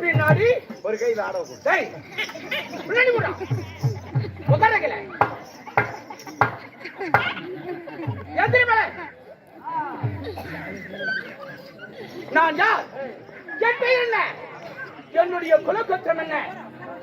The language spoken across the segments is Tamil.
பின்னாடி ஒரு கை ஆட டேய் பின்னாடி போடா. உட்காரக்கல. எந்திரி மேல. நான் யார்? என் பெயர் என்ன? என்னுடைய குலக்கத்திரம் என்ன?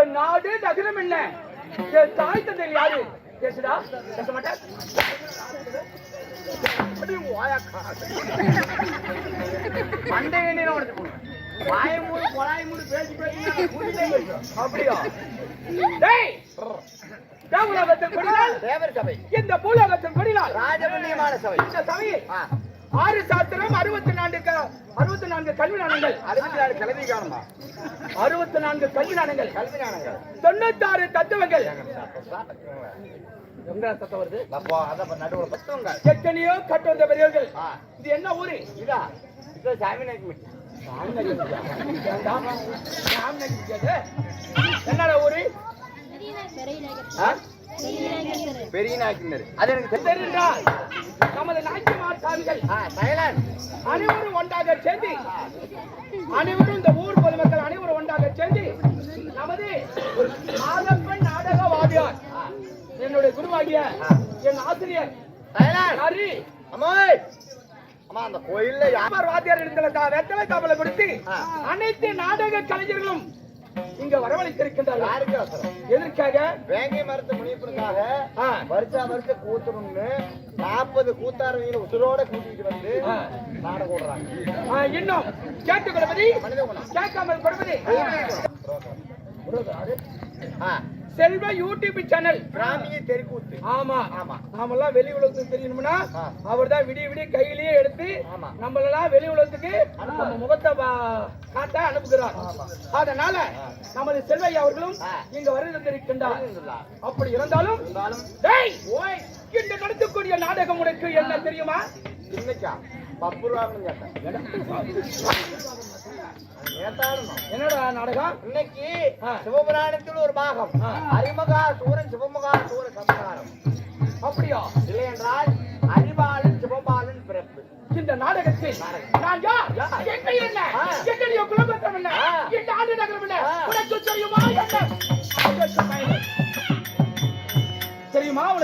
என் நாடு நகரம் என்ன? என் தாய் தந்தை யாரு? பேசுடா பேச மாட்டேன். மண்டை எண்ணெய் பேசி பேசி. அப்படியா? டேய்! கொடினால் தேவர் சபை. இந்த பூலோகத்தில் கொடினால் ராஜபுண்ணியமான சபை. இந்த சபையில் ஆ, ஆறு சாஸ்திரம் அறுபத்தி நான்கு அறுபத்தி நான்கு கல்வி நாணங்கள். அறுபத்தி நாலு கிழவி காணுமா அறுபத்தி நான்கு கல்வி நாணங்கள். கல்வி தத்துவங்கள். அப்போ அத நடுவுல பத்துவங்க எத்தனையோ கட்டு வந்த பெரியவர்கள் இது என்ன ஊரு? இதா இது சாமி நாய்க்கு என்னடா ஊரு? பெரிய நாய்க்குனர் அது எனக்கு. தெரியுண்டா? நமது நாய்க்குமார் சாமிகள் அனைவரும் ஒன்றாக சேர்ந்து அனைவரும் இந்த ஊர் பொதுமக்கள் அனைவரும் ஒன்றாக சேர்ந்து நமது மாதப்பன் நாடகவாதியார் என்னுடைய குருவாகிய என் ஆசிரியர் தாய்லாந்து யாரு அம்மாய் அம்மா அந்த கோயில்ல யார் வாத்தியார் இடத்துல வெத்தலை தாமலை கொடுத்து. அனைத்து நாடக கலைஞர்களும் இங்க வரவழைத்திருக்கின்றார்கள். யாருக்கு? எதற்காக? வேங்கை மரத்து முனிப்பனுக்காக ஆ. வருஷா வருஷம் கூத்தணும்னு நாற்பது கூத்தாரவங்களை உசுரோட கூட்டிட்டு வந்து. நாடகம் விடுறாங்க இன்னும் கேட்டு கொடுப்பது கேட்காமல் கொடுப்பது ஆ, செல்வ யூடியூப் சேனல் பிராமிய தெருக்கூத்து. ஆமா. ஆமா. நாமெல்லாம் வெளி உலகத்துக்கு தெரியணும்னா. அவர் தான் விடிய விடிய கையிலேயே எடுத்து. நம்மளெல்லாம் வெளி உலகத்துக்கு நம்ம முகத்தை காட்ட அனுப்புகிறார். அதனால நமது செல்வையா அவர்களும். இங்க இருந்தா. அப்படி இருந்தாலும் இன்று நடத்தக்கூடிய நாடகம் உனக்கு என்ன தெரியுமா? இன்னைக்கா கேட்டேன் நேத்தாலும் என்னடா நாடகம்? இன்னைக்கு. சிவபுராணத்தில் ஒரு பாகம். ஆ. அரிமகா சூரன் சிவமகா சூர சம்ஹாரம் அப்படியா? இல்லை என்றால் அறிவாளன் சிவபாலன் பிறப்பு. இந்த நாடகத்தில் நான் யார்? என் பெயர் என்ன? ஆ. என்னுடைய குலபத்திரம் என்ன. இந்த ஆண்டு நகரம் என்ன. உனக்கு தெரியுமா என்ன?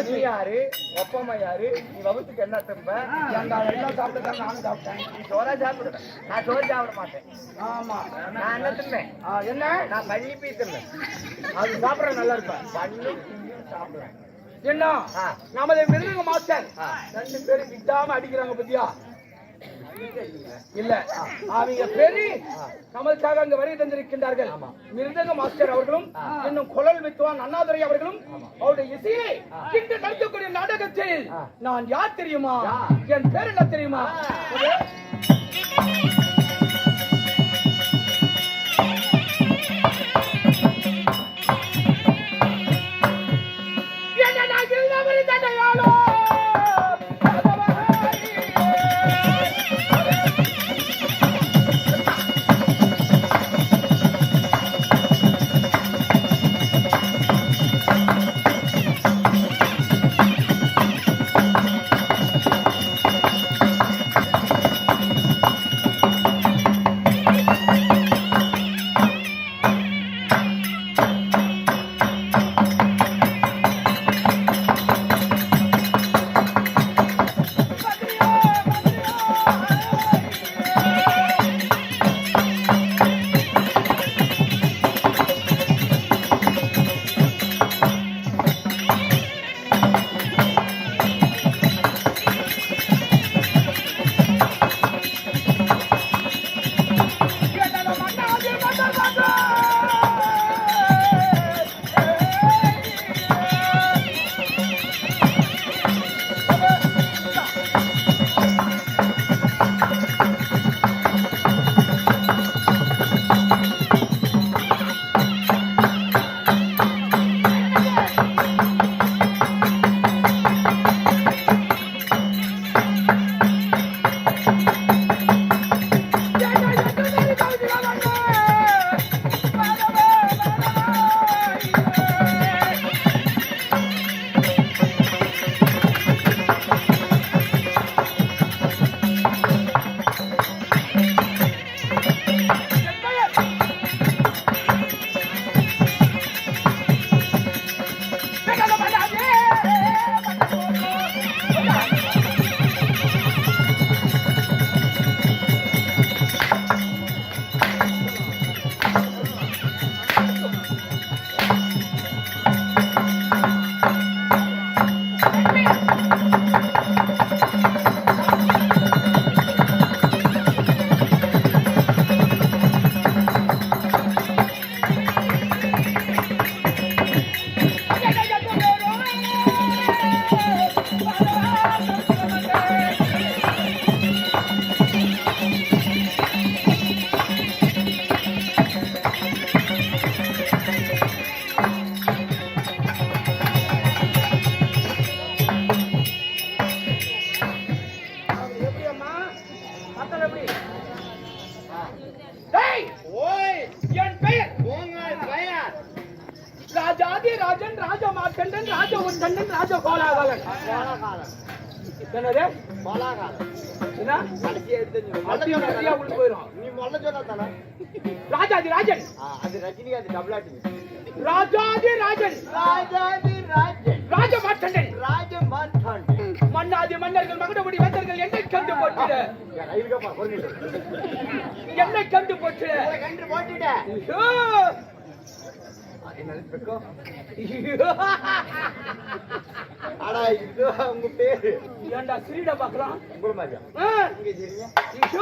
நீ யாரு ஒப்பம்மா யாரு நீ வகுத்துக்கு என்ன திரும்ப? எல்லாம் சாப்பிட்டுதான் நானும் சாப்பிட்டேன். நீ சோறா சாப்பிடுவேன் நான் சோறு சாப்பிட மாட்டேன். ஆமா. நான் என்ன தின்னேன் என்ன? நான் பள்ளி பீ தின்னேன் அது சாப்பிட நல்லா இருப்பேன் பண்ணு தீயும் சாப்பிடுவேன். என்ன. நமது மிருதங்க மாஸ்டர். ரெண்டு பேரும் விட்டாம அடிக்கிறாங்க பத்தியா? இல்ல. அவங்க பெரிய நமதுக்காக அங்க வருகை தந்திருக்கின்றார்கள். மிருதங்க மாஸ்டர் அவர்களும் இன்னும் குழல் வித்துவான் அண்ணாதுரை அவர்களும் அவருடைய இசையை இன்று நடத்தக்கூடிய நாடகத்தில் நான் யார் தெரியுமா? என் பேர் என்ன தெரியுமா? கண்டு போற்றிட என்னை கண்டு போற்றிட கண்டு போட்டுட்ட ஆனா இது உங்க பேரு உங்கள மாதிரியா இங்க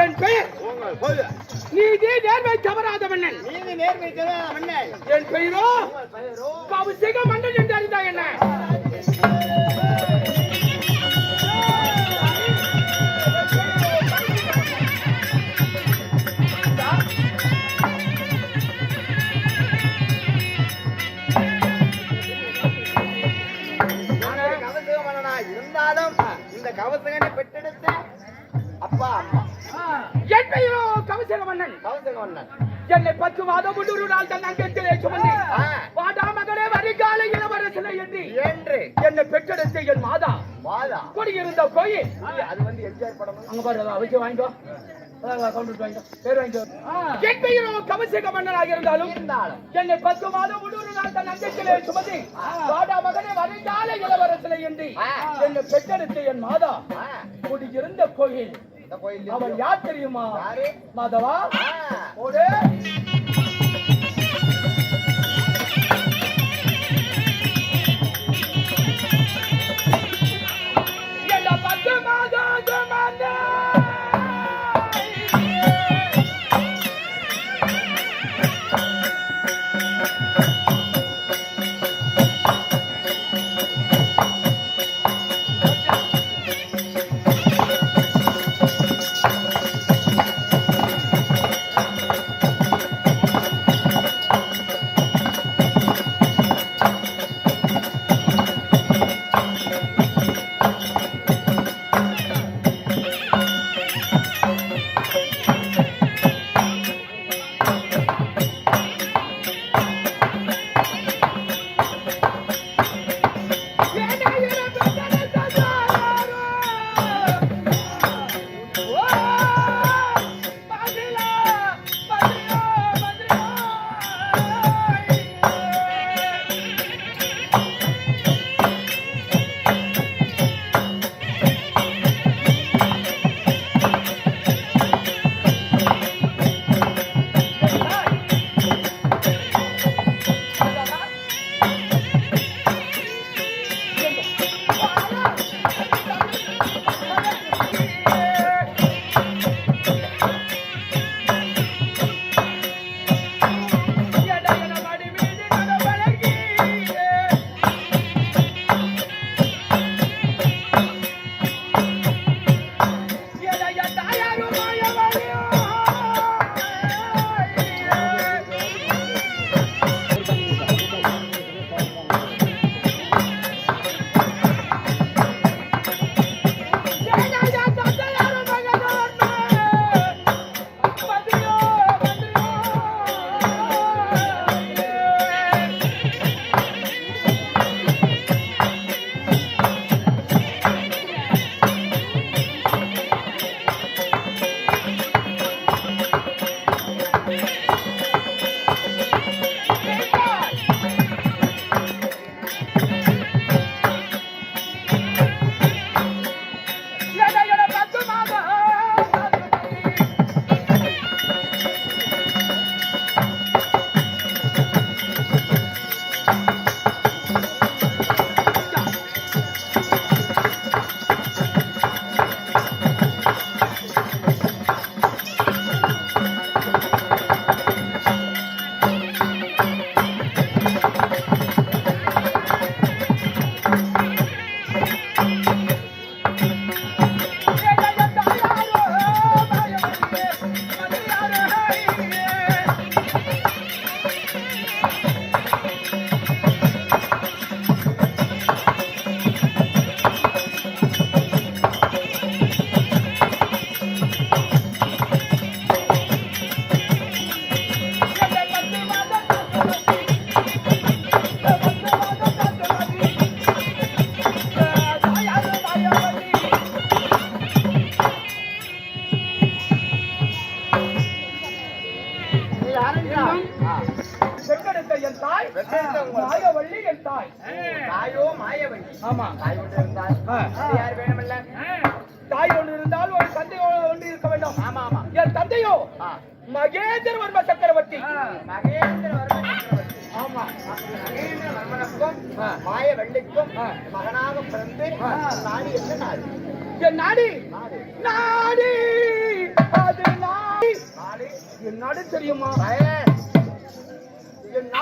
என் பெயர் நீதி நேர்மை தவறாத மன்னன் நீங்க நேர்மை தெரியாத மன்னன் என் பெயரோ கவுசிக மன்னன் என்று அறிந்தா என்ன? முன்னூறு நாள் தன் அங்கத்திலே சுமந்து. ஆ. வாடா மகனே வருகால இளவரசனை என்று என்று. என்னை பெற்றெடுத்த என் மாதா. மாதா. குடியிருந்த கோயில். அது வந்து எம்ஜிஆர் படம்? அங்க பாரு வச்சு வாங்கிக்கோ என்னை பத்து மாதம் முன்னூறு நாள் தன் அங்கத்திலே சுமந்து. வாடா மகனே வருகால இளவரசனை என்று ஆ. என்னை பெற்றெடுத்த என் மாதா. குடியிருந்த கோயில். அவன் யார் தெரியுமா? மாதவா? ஓடு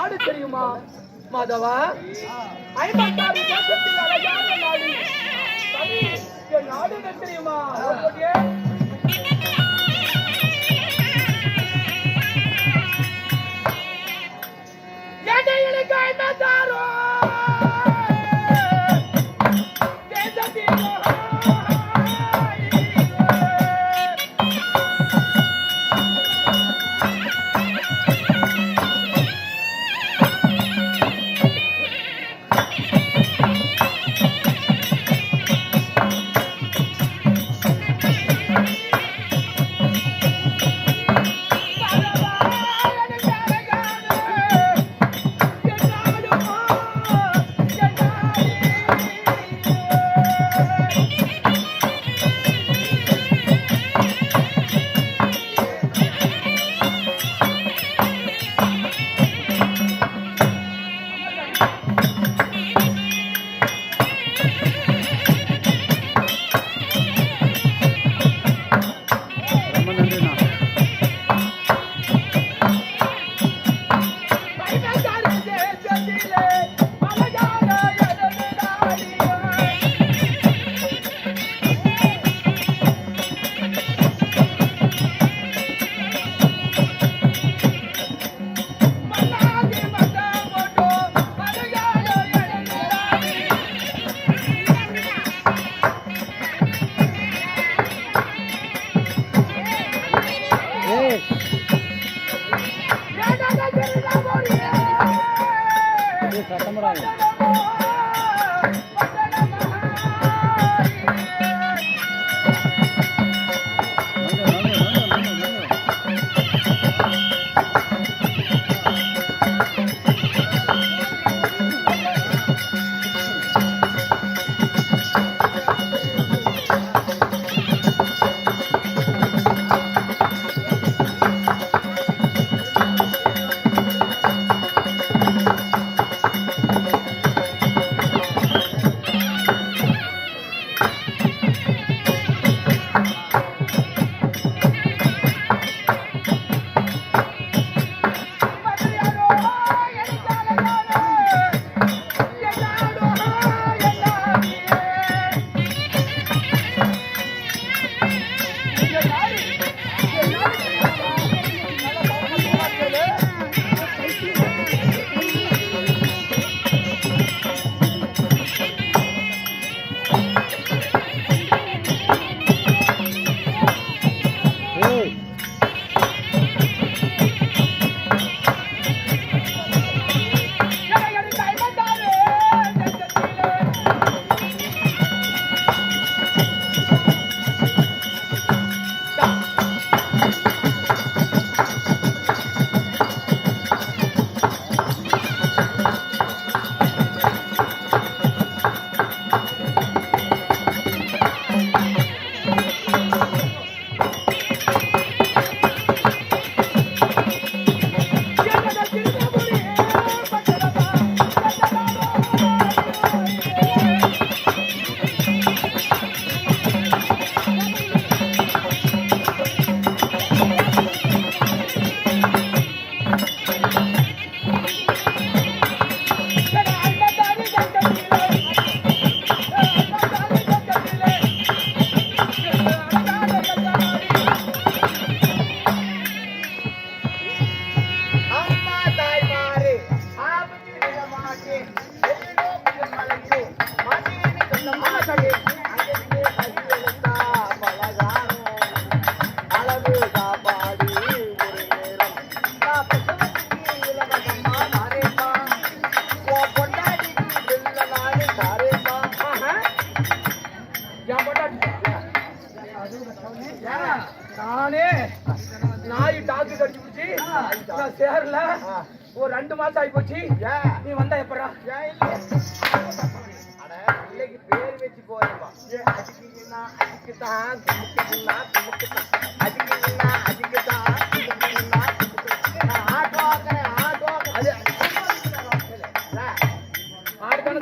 நாடு தெரியுமா மாதவா ஐம்பத்தாறு நாடு என் நாடு தெரியுமா எனக்கு ஐம்பத்தாறு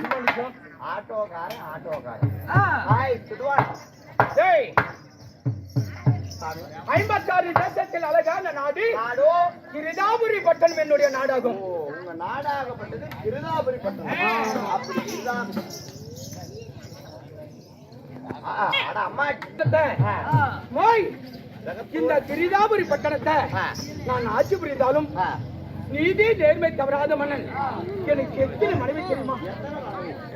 ஆடுதானே சும்மா நிற்கும் ஆட்டோக்காரன் ஆட்டோக்காரன் ஹாய் சுடுவான் டேய் ஐம்பத்தாறு தேசத்தில் அழகான நாடு நாடோ கிருதாபுரி பட்டணம் என்னுடைய நாடாகும் உங்க நாடாகப்பட்டது திருதாபுரி பட்டணம் அப்படி அட அம்மா இந்த கிரிதாபுரி பட்டணத்தை நான் ஆட்சி புரிந்தாலும். நீதி நேர்மை தவறாத மன்னன். எனக்கு எத்தனை மனைவி தெரியுமா?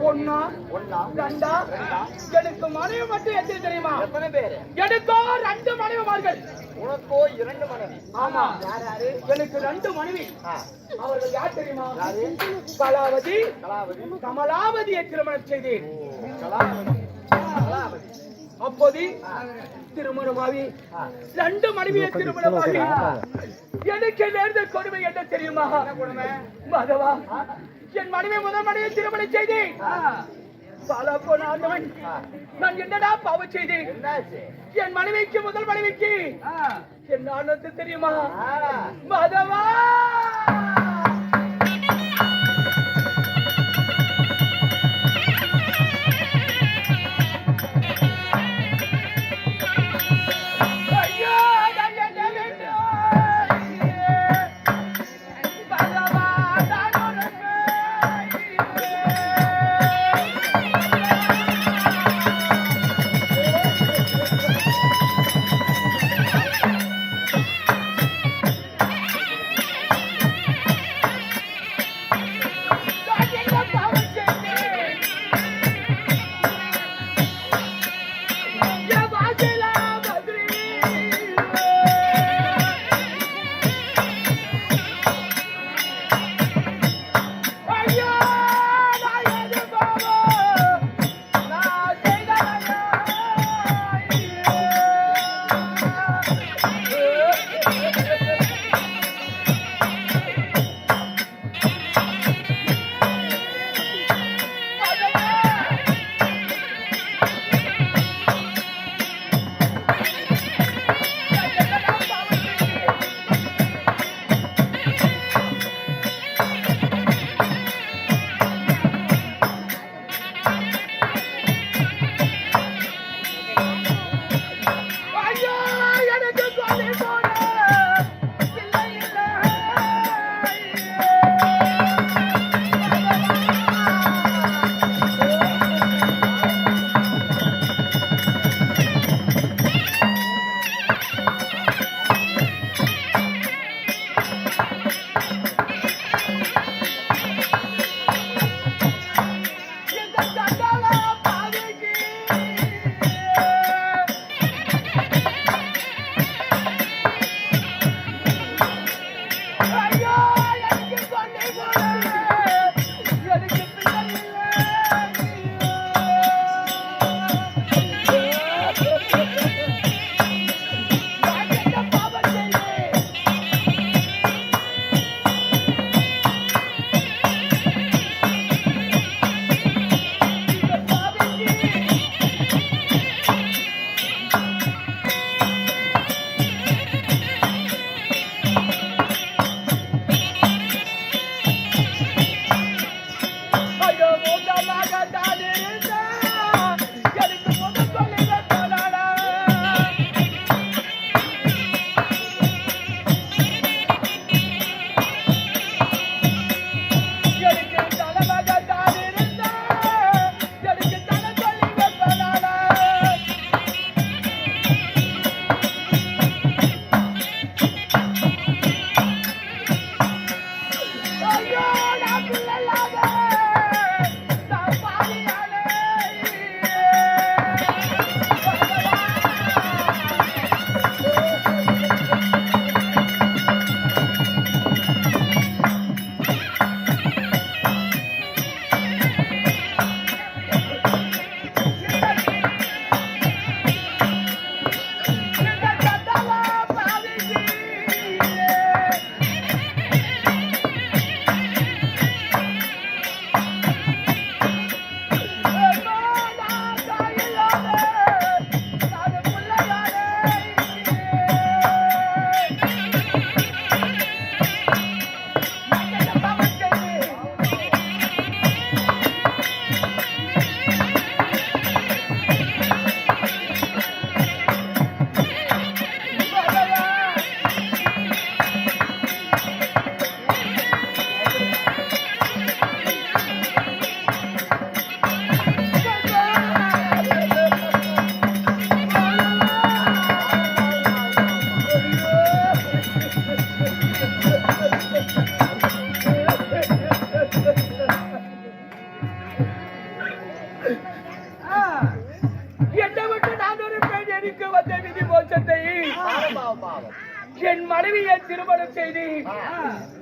ஒன்னா ரெண்டா? ரெண்டா? எனக்கு மனைவி மட்டும் எத்தனை தெரியுமா? எத்தனை பேரு? எனக்கோ ரெண்டு மனைவிமார்கள். உனக்கோ இரண்டு மனைவி. ஆமா. எனக்கு ரெண்டு மனைவி. அவர்கள் யார் தெரியுமா? கலாவதி கலாவதி. கமலாவதியை திருமணம் செய்தேன். கலாவதி. அப்போது ஆ. ரெண்டு மனைவியை திருமணமாகி எனக்கு நேர்ந்த கொடுமை என்ன தெரியுமா? மாதவா என் மனைவி முதல் மனைவியை திருமணம் செய்தேன். பாலா போன ஆண்டவன். நான் என்னடா பாவம் செய்தேன்? என் மனைவிக்கு முதல் மனைவிக்கு என்ன ஆனது தெரியுமா? மாதவா!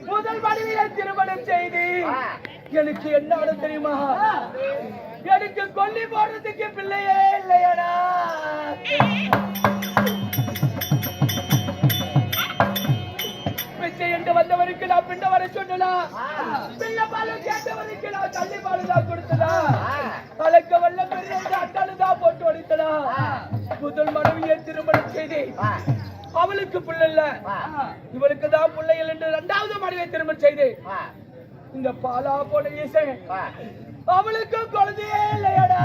முதல் மனைவியை திருமணம் செய்து எனக்கு என்ன தெரியுமா? எனக்கு கொல்லி போடுறதுக்கு பிள்ளையே இல்லையடா. பிச்சை என்று வந்தவருக்கு நான் பின்ன வர சொன்னா பிள்ளை பாலு கேட்டவருக்கு நான் தள்ளி பாலு தான் கொடுத்ததா கலக்க வல்ல பெரிய அட்டாளு தான் போட்டு ஒழித்தடா முதல் மனைவியை திருமணம் செய்து அவளுக்கு பிள்ளை இல்ல. இவளுக்கு தான் பிள்ளைகள் என்று இரண்டாவது மனைவியை திருமணம் செய்து. இந்த பாலா போல ஈசன் அவளுக்கு குழந்தையே இல்லையடா.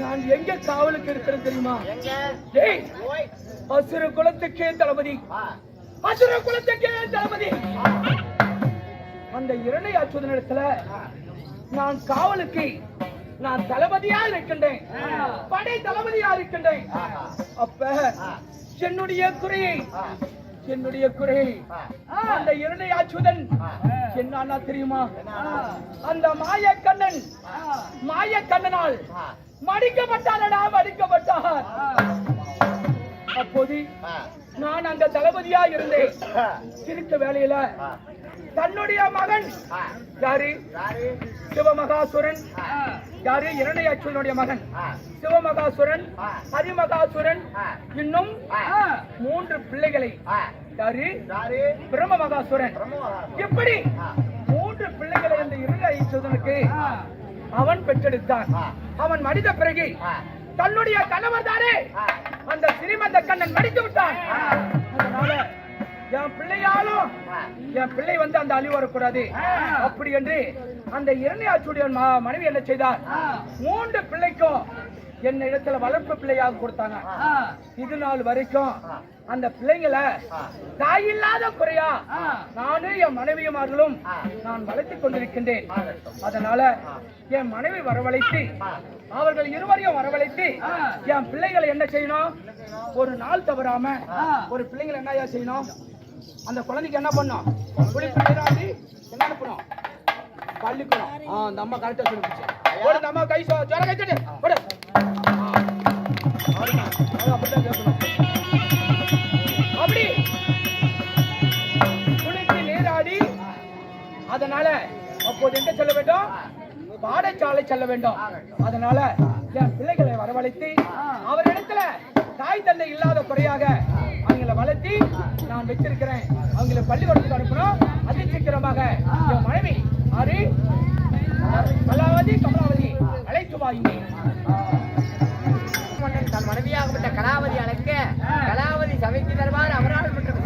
நான் எங்க காவலுக்கு இருக்கிறேன் தெரியுமா? அசுர குலத்துக்கே தளபதி. அசுர குலத்துக்கே தளபதி. அந்த இரண்டை ஆற்றுவது இடத்துல நான் காவலுக்கு நான் தளபதியா இருக்கின்றேன் படை தளபதியா இருக்கின்றேன் அப்ப என்னுடைய குறையை என்னுடைய குறை அந்த இரண்டை ஆச்சுதன் என்னன்னா தெரியுமா? அந்த மாய கண்ணன் மாய கண்ணனால் மடிக்கப்பட்டாரடா மடிக்கப்பட்டார் அப்போது நான் அங்க தளபதியா இருந்தேன். திருக்க வேலையில தன்னுடைய மகன். யாரு? சிவமகாசுரன். யாரு? இரண்டையாச்சுவனுடைய மகன். சிவமகாசுரன் ஹரிமகாசுரன் இன்னும் மூன்று பிள்ளைகளை. யாரு? பிரம்ம மகாசுரன் எப்படி? மூன்று பிள்ளைகளை இந்த இரண்டையாச்சுவனுக்கு அவன் பெற்றெடுத்தான். அவன் மடிந்த பிறகு தன்னுடைய கணவர் தானே அந்த சிறிமந்த கண்ணன் மடித்து விட்டான். அதனால என் பிள்ளையாலும் என் பிள்ளை வந்து அந்த அழிவு வரக்கூடாது. அப்படி என்று அந்த இரண்யாச்சுடைய மனைவி என்ன செய்தார்? மூன்று பிள்ளைக்கும் என்ன இடத்துல வளர்ப்பு பிள்ளையாக கொடுத்தாங்க. இது நாள் வரைக்கும் அந்த பிள்ளைங்களை தாயில்லாத குறையா நானும் என் மனைவியுமார்களும் நான் வளர்த்துக் கொண்டிருக்கின்றேன். அதனால என் மனைவி வரவழைத்து அவர்கள் இருவரையும் வரவழைத்து என் பிள்ளைகளை என்ன செய்யணும்? ஒரு நாள் தவறாம ஒரு பிள்ளைங்களை என்ன செய்யணும்? அந்த குழந்தைக்கு என்ன பண்ணும்? குளிப்பு நீராடி என்ன அனுப்பணும்? பள்ளிக்கணும் ஆ அந்த அம்மா கரெக்டாக சொல்லிச்சு ஒரு இந்த அம்மா கை சோ ஜோர கை தட்டு. போடு. அப்படிதான் கேட்கணும் அப்படி. குளித்து நீராடி அதனால அப்போது எங்க செல்ல வேண்டும்? பாடசாலை செல்ல வேண்டும். அதனால என் பிள்ளைகளை வரவழைத்து அவரிடத்துல தாய் தந்தை இல்லாத குறையாக அவங்கள வளர்த்தி நான் வச்சிருக்கிறேன். அவங்கள பள்ளிக்கூடத்துக்கு அனுப்பணும். அதி சீக்கிரமாக என் மனைவி ஆறு கலாவதி கமலாவதி அழைத்து வா தன் மனைவியாகப்பட்ட கலாவதி அழைக்க கலாவதி சபைக்கு தருவார். மற்றும்